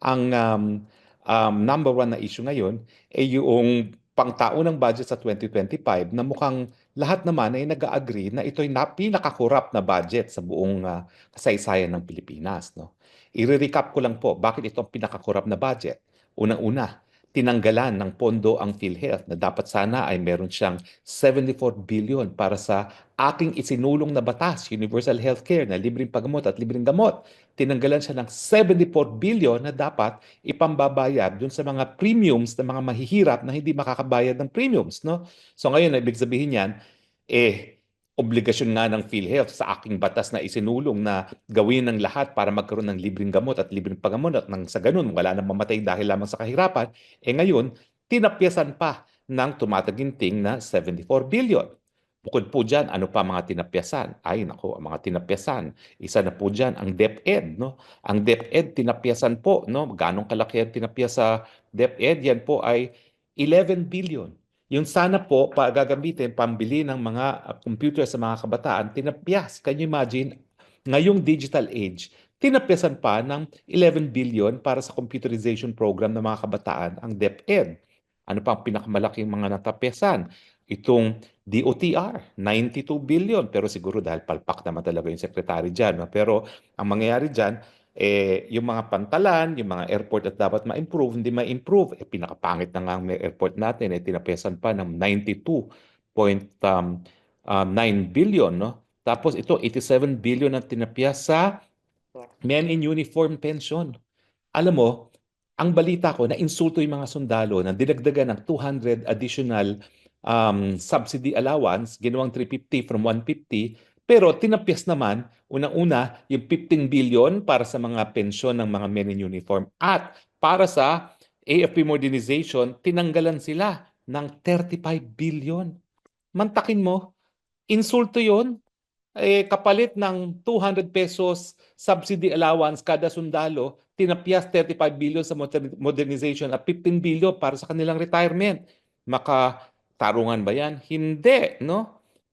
ang um, um, number one na issue ngayon ay yung pangtaunang budget sa 2025 na mukhang lahat naman ay nag-agree na ito'y na, pinakakurap na budget sa buong uh, kasaysayan ng Pilipinas. No? I-recap ko lang po bakit ito ang pinakakurap na budget. Unang-una, tinanggalan ng pondo ang PhilHealth na dapat sana ay meron siyang 74 billion para sa aking isinulong na batas, Universal Healthcare na libreng paggamot at libreng gamot. Tinanggalan siya ng 74 billion na dapat ipambabayad dun sa mga premiums ng mga mahihirap na hindi makakabayad ng premiums. No? So ngayon, ibig sabihin yan, eh, obligasyon nga ng PhilHealth sa aking batas na isinulong na gawin ng lahat para magkaroon ng libreng gamot at libreng paggamot at nang sa ganun wala nang mamatay dahil lamang sa kahirapan, eh ngayon, tinapyasan pa ng tumataginting na 74 billion. Bukod po dyan, ano pa mga tinapyasan? Ay, nako, ang mga tinapyasan. Isa na po dyan, ang DepEd. No? Ang DepEd, tinapyasan po. No? Ganong kalaki ang tinapyas sa DepEd? Yan po ay 11 billion. Yung sana po pa gagamitin pambili ng mga uh, computer sa mga kabataan, tinapyas. Can you imagine? Ngayong digital age, tinapyasan pa ng 11 billion para sa computerization program ng mga kabataan ang DepEd. Ano pa ang pinakamalaking mga natapyasan? Itong DOTR, 92 billion. Pero siguro dahil palpak naman talaga yung secretary dyan. Pero ang mangyayari dyan, eh, yung mga pantalan, yung mga airport at dapat ma-improve, hindi ma-improve. Eh, pinakapangit na nga ang airport natin, eh, tinapesan pa ng 92.9 um, billion. No? Tapos ito, 87 billion ang tinapyas sa men in uniform pension. Alam mo, ang balita ko na insulto yung mga sundalo na dinagdagan ng 200 additional um, subsidy allowance, ginawang 350 from 150, pero tinapyas naman, unang-una, yung 15 billion para sa mga pensyon ng mga men in uniform. At para sa AFP modernization, tinanggalan sila ng 35 billion. Mantakin mo, insulto yon eh, kapalit ng 200 pesos subsidy allowance kada sundalo, tinapyas 35 billion sa modernization at 15 billion para sa kanilang retirement. Maka tarungan ba yan? Hindi, no?